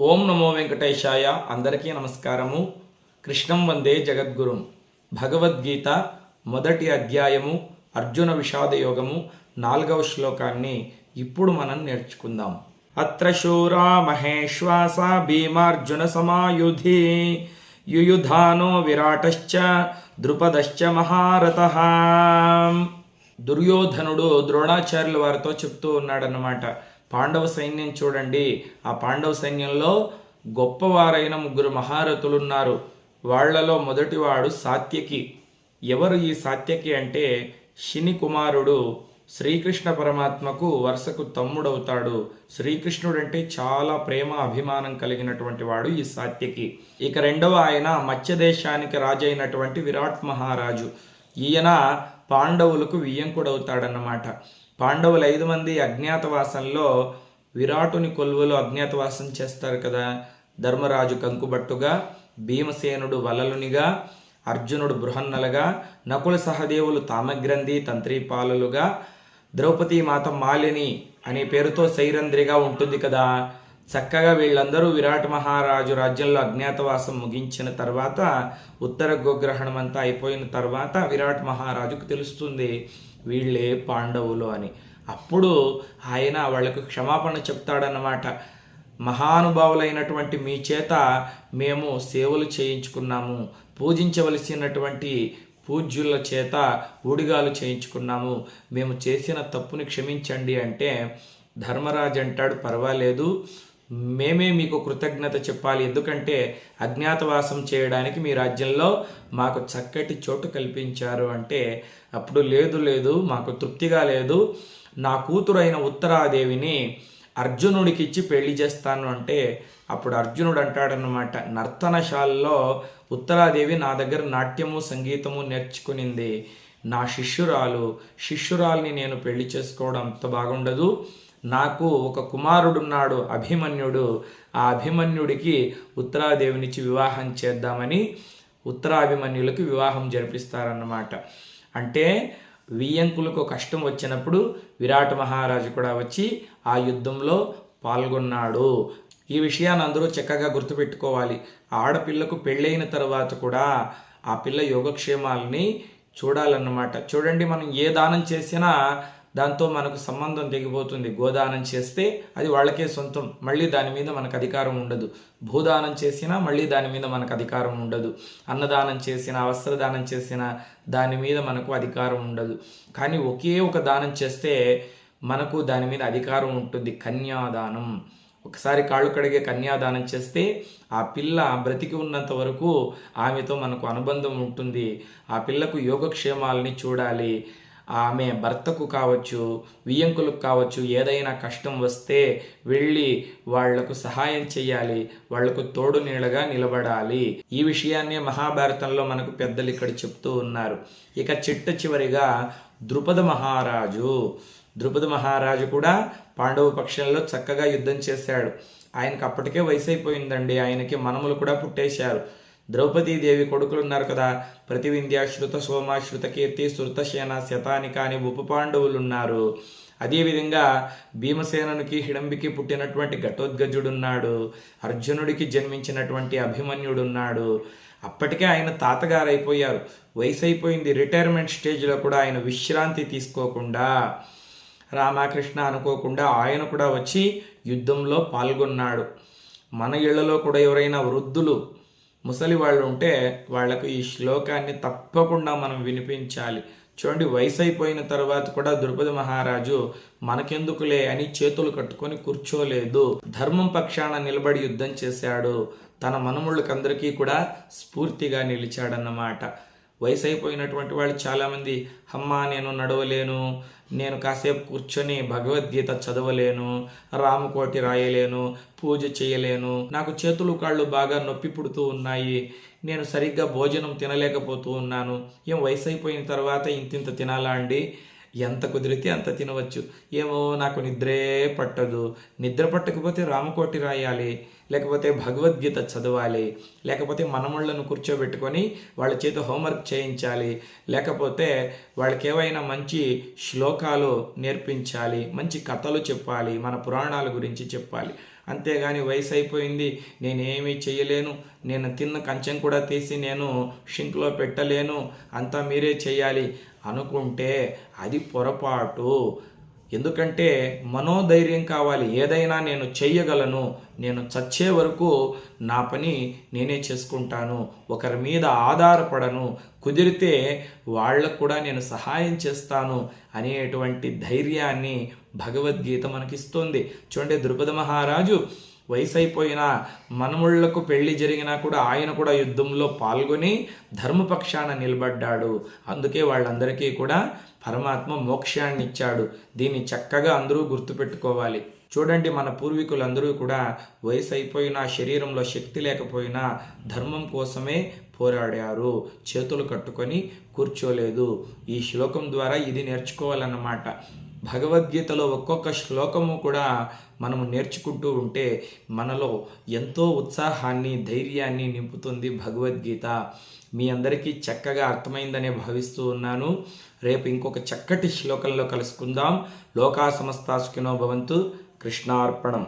ఓం నమో వెంకటేశాయ. అందరికీ నమస్కారము. కృష్ణం వందే జగద్గురుం. భగవద్గీత మొదటి అధ్యాయము అర్జున విషాద యోగము నాలుగవ శ్లోకాన్ని ఇప్పుడు మనం నేర్చుకుందాం. అత్ర శూరా మహేశ్వాస భీమార్జున సమాయుధి యుయుధానో విరాటశ్చ ద్రుపదశ్చ మహారథ దుర్యోధనుడు ద్రోణాచార్యుల వారితో చెప్తూ ఉన్నాడనమాట పాండవ సైన్యం చూడండి. ఆ పాండవ సైన్యంలో గొప్పవారైన ముగ్గురు మహారథులు ఉన్నారు వాళ్ళలో మొదటివాడు సాత్యకి. ఎవరు ఈ సాత్యకి అంటే శని కుమారుడు శ్రీకృష్ణ పరమాత్మకు వరుసకు తమ్ముడవుతాడు. శ్రీకృష్ణుడు అంటే చాలా ప్రేమ అభిమానం కలిగినటువంటి వాడు ఈ సాత్యకి. ఇక రెండవ ఆయన మత్స్య దేశానికి రాజైనటువంటి విరాట్ మహారాజు. ఈయన పాండవులకు వియ్యంకుడవుతాడన్నమాట. పాండవులు ఐదు మంది అజ్ఞాతవాసంలో విరాటుని కొలువులో అజ్ఞాతవాసం చేస్తారు కదా. ధర్మరాజు కంకుబట్టుగా భీమసేనుడు వలలునిగా అర్జునుడు బృహన్నలుగా నకుల సహదేవులు తామగ్రంథి తంత్రిపాలులుగా ద్రౌపదీ మాత మాలిని అనే పేరుతో సైరంధ్రిగా ఉంటుంది కదా. చక్కగా వీళ్ళందరూ విరాట్ మహారాజు రాజ్యంలో అజ్ఞాతవాసం ముగించిన తర్వాత ఉత్తర గోగ్రహణం అంతా అయిపోయిన తర్వాత విరాట్ మహారాజుకు తెలుస్తుంది వీళ్ళే పాండవులు అని. అప్పుడు ఆయన వాళ్ళకు క్షమాపణ చెప్తాడన్నమాట. మహానుభావులైనటువంటి మీ చేత మేము సేవలు చేయించుకున్నాము పూజించవలసినటువంటి పూజ్యుల చేత ఊడిగాలు చేయించుకున్నాము మేము చేసిన తప్పుని క్షమించండి అంటే ధర్మరాజు అంటాడు పర్వాలేదు మేమే మీకు కృతజ్ఞత చెప్పాలి. ఎందుకంటే అజ్ఞాతవాసం చేయడానికి మీ రాజ్యంలో మాకు చక్కటి చోటు కల్పించారు అంటే అప్పుడు లేదు లేదు మాకు తృప్తిగా లేదు. నా కూతురైన ఉత్తరాదేవిని అర్జునుడికి ఇచ్చి పెళ్ళి చేస్తాను అంటే అప్పుడు అర్జునుడు అంటాడనమాట నర్తనశాలలో ఉత్తరాదేవి నా దగ్గర నాట్యము సంగీతము నేర్చుకునింది. నా శిష్యురాలు శిష్యురాల్ని నేను పెళ్ళి చేసుకోవడం అంత బాగుండదు. నాకు ఒక కుమారుడున్నాడు అభిమన్యుడు. ఆ అభిమన్యుడికి ఉత్తరాదేవినిచ్చి వివాహం చేద్దామని ఉత్తరాభిమన్యులకు వివాహం జరిపిస్తారన్నమాట. అంటే వియ్యంకులకు కష్టం వచ్చినప్పుడు విరాట్ మహారాజు కూడా వచ్చి ఆ యుద్ధంలో పాల్గొన్నాడు. ఈ విషయాన్ని అందరూ చక్కగా గుర్తుపెట్టుకోవాలి. ఆడపిల్లకు పెళ్ళైన తర్వాత కూడా ఆ పిల్ల యోగక్షేమాలని చూడాలన్నమాట. చూడండి మనం ఏ దానం చేసినా దాంతో మనకు సంబంధం తెగిపోతుంది. గోదానం చేస్తే అది వాళ్ళకే సొంతం. మళ్ళీ దాని మీద మనకు అధికారం ఉండదు. భూదానం చేసినా మళ్ళీ దాని మీద మనకు అధికారం ఉండదు. అన్నదానం చేసినా వస్త్రదానం చేసినా దాని మీద మనకు అధికారం ఉండదు. కానీ ఒకే ఒక దానం చేస్తే మనకు దాని మీద అధికారం ఉంటుంది. కన్యాదానం. ఒకసారి కాళ్ళు కడిగే కన్యాదానం చేస్తే ఆ పిల్ల బ్రతికి ఉన్నంత వరకు ఆమెతో మనకు అనుబంధం ఉంటుంది. ఆ పిల్లకు యోగక్షేమాలని చూడాలి. ఆమె భర్తకు కావచ్చు వియ్యంకులకు కావచ్చు ఏదైనా కష్టం వస్తే వెళ్ళి వాళ్ళకు సహాయం చేయాలి వాళ్ళకు తోడు నీళ్ళగా నిలబడాలి. ఈ విషయాన్నే మహాభారతంలో మనకు పెద్దలు ఇక్కడ చెప్తూ ఉన్నారు. ఇక చిట్ట చివరిగా ద్రుపద మహారాజు. ద్రుపద మహారాజు కూడా పాండవ పక్షంలో చక్కగా యుద్ధం చేశాడు. ఆయనకు అప్పటికే వయసు అయిపోయిందండి ఆయనకి మనములు కూడా పుట్టేశారు. ద్రౌపదీదేవి కొడుకులు ఉన్నారు కదా. ప్రతివింధ్య శృత సోమ శృతకీర్తి శృతసేన శతానిక అని ఉప పాండవులు ఉన్నారు అదేవిధంగా భీమసేనునికి హిడంబికి పుట్టినటువంటి ఘటోద్గజుడున్నాడు. అర్జునుడికి జన్మించినటువంటి అభిమన్యుడున్నాడు. అప్పటికే ఆయన తాతగారు అయిపోయారు వయసు అయిపోయింది రిటైర్మెంట్ స్టేజ్లో కూడా ఆయన విశ్రాంతి తీసుకోకుండా రామకృష్ణ అనుకోకుండా ఆయన కూడా వచ్చి యుద్ధంలో పాల్గొన్నాడు. మన ఇళ్ళలో కూడా ఎవరైనా వృద్ధులు ముసలి వాళ్ళు ఉంటే వాళ్ళకు ఈ శ్లోకాన్ని తప్పకుండా మనం వినిపించాలి. చూడండి వయసు అయిపోయిన తర్వాత కూడా ద్రుపద మహారాజు మనకెందుకులే అని చేతులు కట్టుకొని కూర్చోలేదు. ధర్మం పక్షాన నిలబడి యుద్ధం చేశాడు. తన మనుముళ్ళకందరికీ కూడా స్ఫూర్తిగా నిలిచాడన్నమాట. వయసు అయిపోయినటువంటి వాళ్ళు చాలామంది అమ్మ నేను నడవలేను నేను కాసేపు కూర్చొని భగవద్గీత చదవలేను రామకోటి రాయలేను పూజ చేయలేను నాకు చేతులు కాళ్ళు బాగా నొప్పి పుడుతూ ఉన్నాయి నేను సరిగ్గా భోజనం తినలేకపోతూ ఉన్నాను ఏం వయసు అయిపోయిన తర్వాత ఇంతింత తినాలా అండి? ఎంత కుదిరితే అంత తినవచ్చు ఏమో నాకు నిద్రే పట్టదు నిద్ర పట్టకపోతే రామకోటి రాయాలి లేకపోతే భగవద్గీత చదవాలి లేకపోతే మనముళ్ళను కూర్చోబెట్టుకొని వాళ్ళ చేత హోంవర్క్ చేయించాలి లేకపోతే వాళ్ళకి ఏవైనా మంచి శ్లోకాలు నేర్పించాలి మంచి కథలు చెప్పాలి మన పురాణాల గురించి చెప్పాలి. అంతేగాని వయసు అయిపోయింది నేనేమీ చేయలేను నేను తిన్న కంచెం కూడా తీసి నేను షింక్లో పెట్టలేను అంతా మీరే చేయాలి అనుకుంటే అది పొరపాటు. ఎందుకంటే మనోధైర్యం కావాలి. ఏదైనా నేను చెయ్యగలను నేను చచ్చే వరకు నా పని నేనే చేసుకుంటాను. ఒకరి మీద ఆధారపడను. కుదిరితే వాళ్ళకు కూడా నేను సహాయం చేస్తాను అనేటువంటి ధైర్యాన్ని భగవద్గీత మనకిస్తుంది. చూడండి ద్రుపద మహారాజు వయసు అయిపోయిన మనముళ్ళకు పెళ్ళి జరిగినా కూడా ఆయన కూడా యుద్ధంలో పాల్గొని ధర్మపక్షాన నిలబడ్డాడు. అందుకే వాళ్ళందరికీ కూడా పరమాత్మ మోక్షాన్ని ఇచ్చాడు దీన్ని చక్కగా అందరూ గుర్తుపెట్టుకోవాలి. చూడండి మన పూర్వీకులందరూ కూడా వయసు అయిపోయినా శరీరంలో శక్తి లేకపోయినా ధర్మం కోసమే పోరాడారు. చేతులు కట్టుకొని కూర్చోలేదు. ఈ శ్లోకం ద్వారా ఇది నేర్చుకోవాలన్నమాట. భగవద్గీతలో ఒక్కొక్క శ్లోకము కూడా మనము నేర్చుకుంటూ ఉంటే మనలో ఎంతో ఉత్సాహాన్ని ధైర్యాన్ని నింపుతుంది భగవద్గీత. మీ అందరికీ చక్కగా అర్థమైందనే భావిస్తూ ఉన్నాను. రేపు ఇంకొక చక్కటి శ్లోకంలో కలుసుకుందాం. లోకా సమస్తాసుకినో భవంతు. కృష్ణార్పణం.